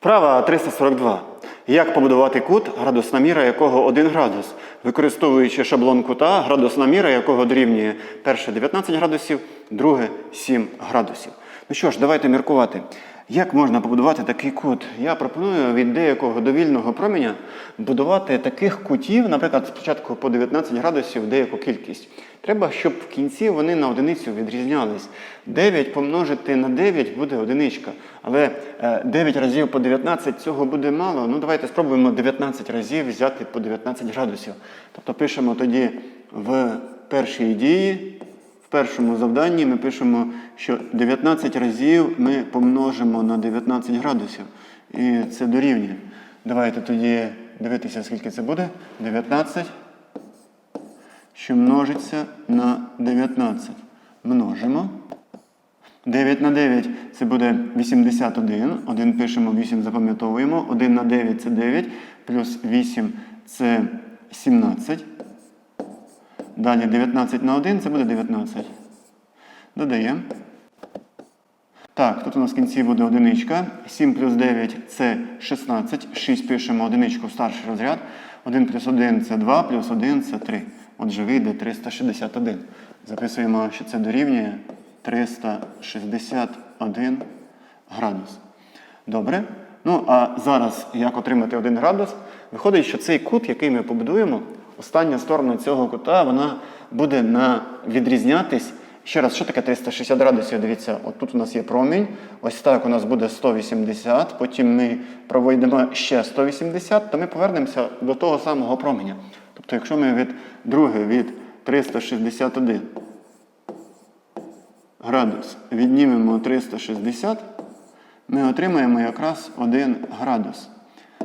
Вправа 342. Як побудувати кут, градусна міра якого 1 градус, використовуючи шаблон кута, градусна міра якого дорівнює перше 19 градусів, друге 7 градусів. Ну що ж, давайте міркувати. Як можна побудувати такий кут? Я пропоную від деякого довільного променя будувати таких кутів, наприклад, спочатку по 19 градусів деяку кількість. Треба, щоб в кінці вони на одиницю відрізнялись. 9 помножити на 9 буде одиничка. Але е, 9 разів по 19 цього буде мало. Ну давайте спробуємо 19 разів взяти по 19 градусів. Тобто пишемо тоді в першій дії. Першому завданні ми пишемо, що 19 разів ми помножимо на 19 градусів. І це дорівнює. Давайте тоді дивитися, скільки це буде. 19, що множиться на 19. Множимо. 9 на 9 це буде 81. 1 пишемо, 8 запам'ятовуємо. 1 на 9 це 9, плюс 8 це 17. Далі 19 на 1 це буде 19. Додаємо. Так, тут у нас в кінці буде одиничка. 7 плюс 9 це 16. 6 пишемо одиничку в старший розряд. 1 плюс 1 це 2, плюс 1 це 3. Отже, вийде 361. Записуємо, що це дорівнює 361 градус. Добре. Ну, а зараз як отримати 1 градус? Виходить, що цей кут, який ми побудуємо, остання сторона цього кута, вона буде на відрізнятись. Ще раз, що таке 360 градусів? Дивіться, от тут у нас є промінь. Ось так у нас буде 180, потім ми проводимо ще 180, то ми повернемося до того самого променя. Тобто, якщо ми від друге від 361 градус віднімемо 360, ми отримаємо якраз 1 градус.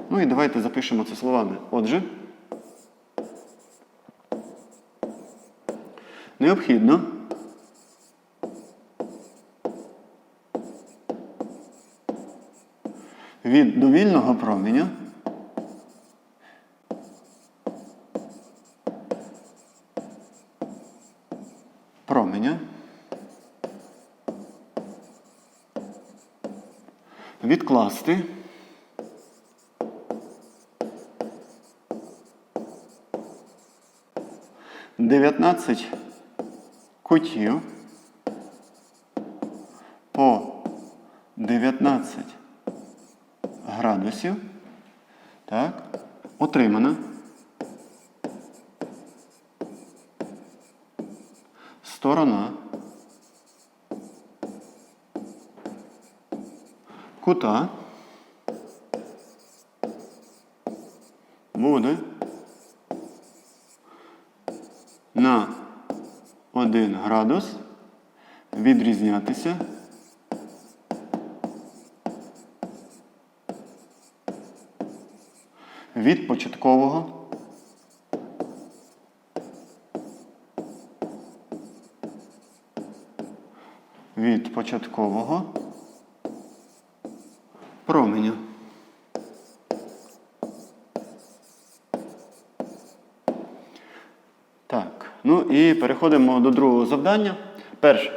Ну і давайте запишемо це словами. Отже, необхідно. Від довільного променя променя відкласти. Дев'ятнадцять кутів по 19 градусів. Так, отримана сторона. Кута. Буде на 1 градус відрізнятися. Від початкового. Від початкового променя. Так, ну і переходимо до другого завдання. Перше,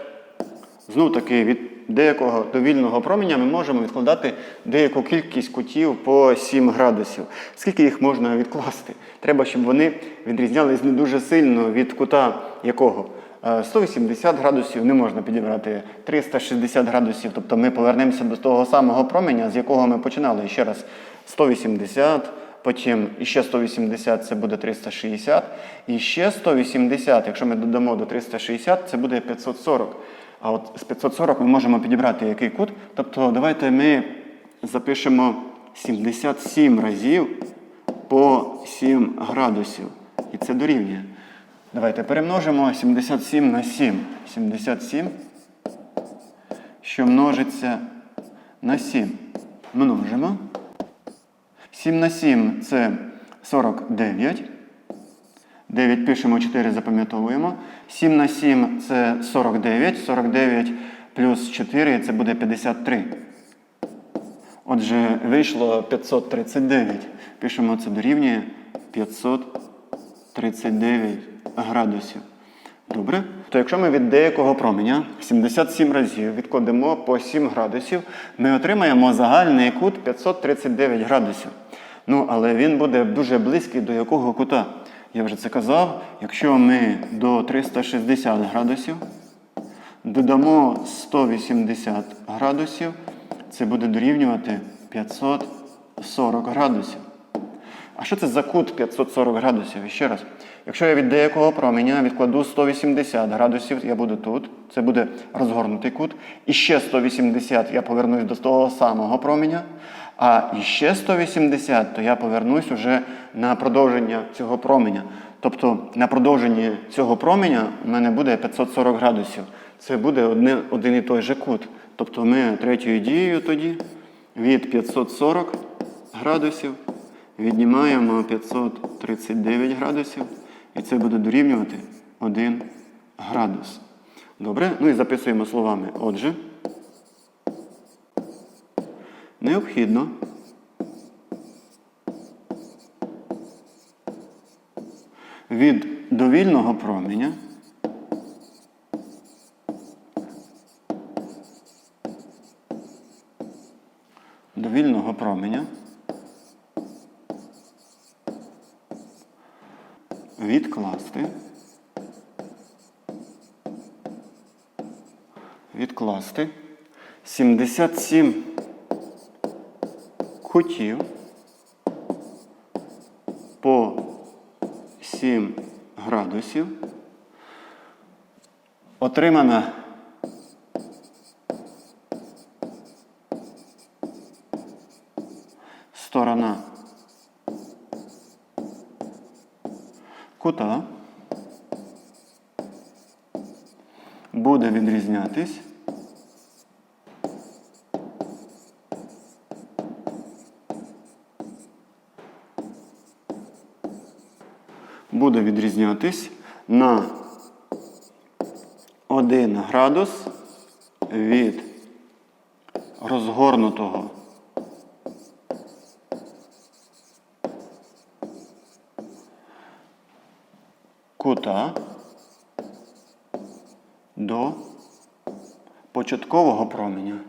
знов таки від деякого довільного променя ми можемо відкладати деяку кількість кутів по 7 градусів. Скільки їх можна відкласти? Треба, щоб вони відрізнялись не дуже сильно від кута якого? Е, 180 градусів не можна підібрати 360 градусів, тобто ми повернемося до того самого променя, з якого ми починали. Ще раз 180, потім іще 180 це буде 360, і ще 180, якщо ми додамо до 360, це буде 540. А от з 540 ми можемо підібрати який кут. Тобто давайте ми запишемо 77 разів по 7 градусів. І це дорівнює. Давайте перемножимо 77 на 7. 77, що множиться на 7. Множимо. 7 на 7 це 49. 9 пишемо, 4 запам'ятовуємо. 7 на 7 це 49. 49 плюс 4 це буде 53. Отже, вийшло 539. Пишемо це дорівнює 539 градусів. Добре. То якщо ми від деякого променя 77 разів відкладемо по 7 градусів, ми отримаємо загальний кут 539 градусів. Ну, але він буде дуже близький до якого кута? Я вже це казав. Якщо ми до 360 градусів додамо 180 градусів, це буде дорівнювати 540 градусів. А що це за кут 540 градусів? І ще раз. Якщо я від деякого променя відкладу 180 градусів, я буду тут. Це буде розгорнутий кут. І ще 180 я повернусь до того самого променя. А іще 180, то я повернусь уже на продовження цього променя. Тобто на продовженні цього променя у мене буде 540 градусів. Це буде одне, один і той же кут. Тобто ми третьою дією тоді від 540 градусів віднімаємо 539 градусів, і це буде дорівнювати 1 градус. Добре? Ну і записуємо словами. Отже, необхідно. Від довільного променя довільного променя відкласти. Відкласти. 77 кутів по 7 градусів. Отримана сторона кута. Буде відрізнятись буде відрізнятись на 1 градус від розгорнутого кута до початкового променя.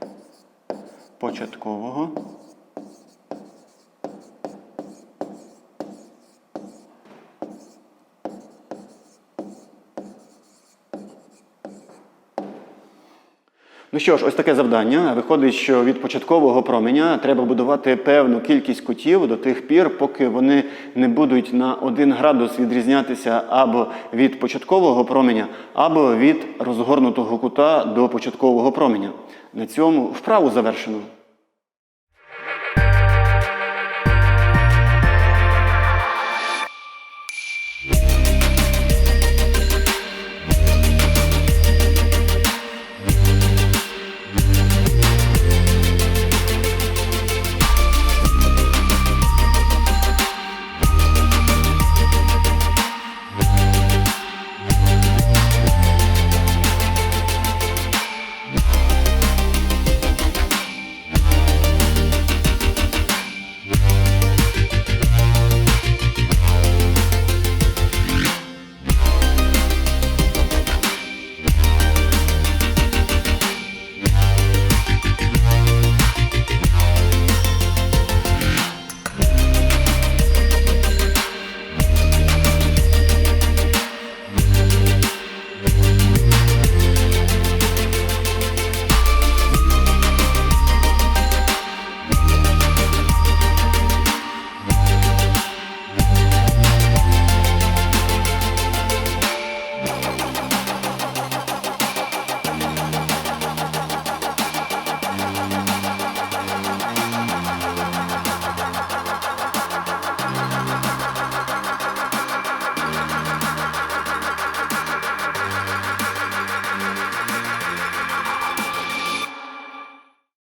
Початкового Ну що ж, ось таке завдання. Виходить, що від початкового променя треба будувати певну кількість кутів до тих пір, поки вони не будуть на 1 градус відрізнятися або від початкового променя, або від розгорнутого кута до початкового променя. На цьому вправу завершено.